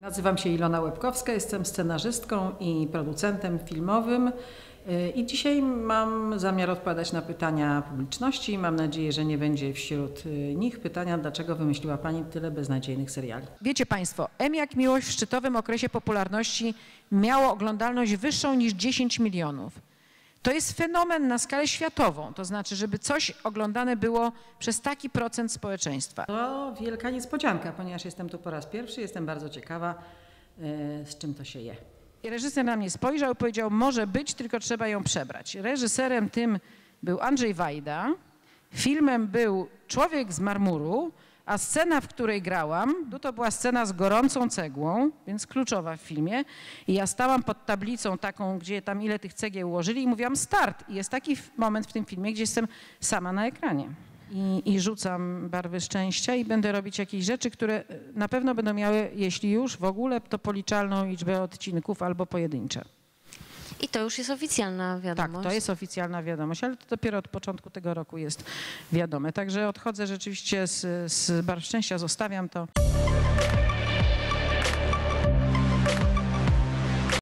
Nazywam się Ilona Łebkowska, jestem scenarzystką i producentem filmowym. y, I dzisiaj mam zamiar odpowiadać na pytania publiczności. Mam nadzieję, że nie będzie wśród y, nich pytania, dlaczego wymyśliła Pani tyle beznadziejnych seriali. Wiecie Państwo, M jak miłość w szczytowym okresie popularności miało oglądalność wyższą niż 10 milionów. To jest fenomen na skalę światową, to znaczy, żeby coś oglądane było przez taki procent społeczeństwa. To wielka niespodzianka, ponieważ jestem tu po raz pierwszy, jestem bardzo ciekawa, y, z czym to się je. I reżyser na mnie spojrzał i powiedział, może być, tylko trzeba ją przebrać. Reżyserem tym był Andrzej Wajda, filmem był Człowiek z marmuru, a scena, w której grałam, to była scena z gorącą cegłą, więc kluczowa w filmie. I ja stałam pod tablicą taką, gdzie tam ile tych cegieł ułożyli i mówiłam start. I jest taki moment w tym filmie, gdzie jestem sama na ekranie. I, I rzucam barwy szczęścia i będę robić jakieś rzeczy, które e, na pewno będą miały, jeśli już w ogóle, to policzalną liczbę odcinków albo pojedyncze. I to już jest oficjalna Tak, wiadomość. to jest oficjalna wiadomość, ale to dopiero od początku tego roku jest wiadome. Także odchodzę rzeczywiście z, z barw szczęścia, zostawiam to.